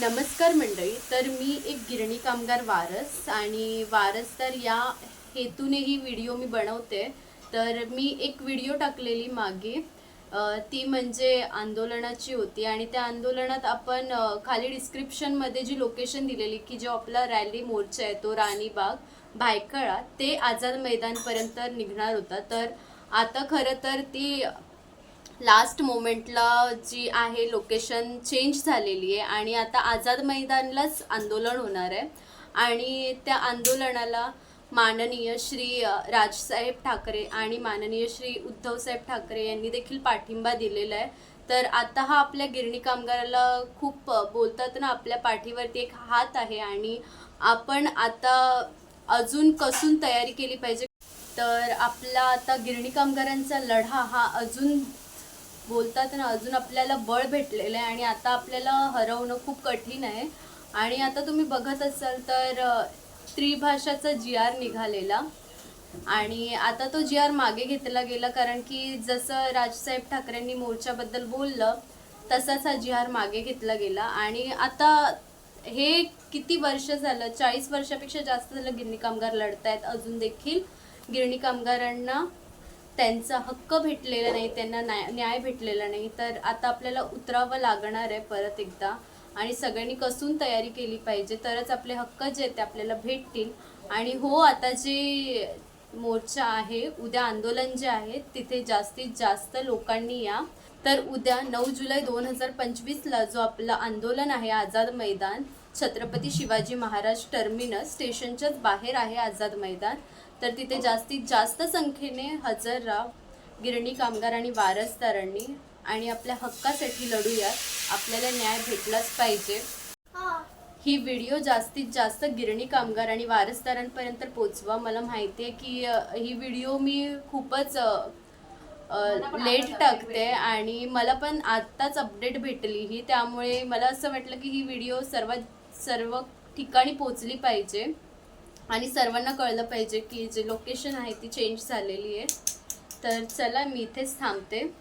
नमस्कार मंडळी तर मी एक गिरणी कामगार वारस आणि वारस तर या हेतूने ही व्हिडिओ मी बनवते. तर मी एक व्हिडिओ टाकलेली मागे. ती म्हणजे आंदोलनाची होती आणि त्या आंदोलनात आपण खाली डिस्क्रिप्शनमध्ये जी लोकेशन दिलेली की जो आपला रॅली मोर्चा आहे तो राणीबाग भायखळा ते आझाद मैदानपर्यंत निघणार होता. तर आता खरं तर ती लास्ट मोमेंटला जी आहे लोकेशन चेंज झालेली आहे आणि आता आझाद मैदानलाच आंदोलन होणार आहे. आणि त्या आंदोलनाला माननीय श्री राजसाहेब ठाकरे आणि माननीय श्री उद्धवसाहेब ठाकरे यांनी देखील पाठिंबा दिलेला आहे. तर आता हा आपल्या गिरणी कामगाराला खूप बोलतात ना आपल्या पाठीवरती एक हात आहे आणि आपण आता अजून कसून तयारी केली पाहिजे. तर आपला आता गिरणी कामगारांचा लढा हा अजून बोलतात ना अजून आपल्याला बळ भेटलेलं आहे आणि आता आपल्याला हरवणं खूप कठीण आहे. आणि आता तुम्ही बघत असाल तर त्रिभाषाचा जी आर निघालेला. आणि आता तो जी आर मागे घेतला गेला कारण की जसं राजसाहेब ठाकरेंनी मोर्चाबद्दल बोललं तसाच हा जी आर मागे घेतला गेला. आणि आता हे किती वर्ष झालं चाळीस वर्षापेक्षा जास्त झालं गिरणी कामगार लढतायत अजून देखील. गिरणी कामगारांना त्यांचा हक्क भेटलेला नाही त्यांना न्याय न्याय भेटलेला नाही. तर आता आपल्याला उतरावं लागणार आहे परत एकदा. आणि सगळ्यांनी कसून तयारी केली पाहिजे तरच आपले हक्क जे आहेत ते आपल्याला भेटतील. आणि हो आता जे मोर्चा आहे उद्या आंदोलन जे आहे तिथे जास्तीत जास्त लोकांनी या. तर उद्या नऊ जुलै दोन हजार पंचवीसला जो आपलं आंदोलन आहे आझाद मैदान छत्रपती शिवाजी महाराज टर्मिनस स्टेशनच्याच बाहेर आहे आझाद मैदान. तर तिथे जास्तीत जास्त संख्येने हजर राहा गिरणी कामगार आणि वारसदारांनी आणि आपल्या हक्कासाठी लढूयात. आपल्याला न्याय भेटलाच पाहिजे. ही व्हिडिओ जास्तीत जास्त गिरणी कामगार आणि वारसदारांपर्यंत पोचवा मला माहिती आहे की ही व्हिडिओ मी खूपच लेट टाकते आणि मला पण आत्ताच अपडेट भेटली ही. त्यामुळे मला असं वाटलं की ही व्हिडिओ सर्वात सर्व ठिकाणी पोचली पाहिजे. आणि सर्वांना कळलं पाहिजे की जे लोकेशन आहे ती चेंज झालेली आहे. तर चला मी इथेच थांबते.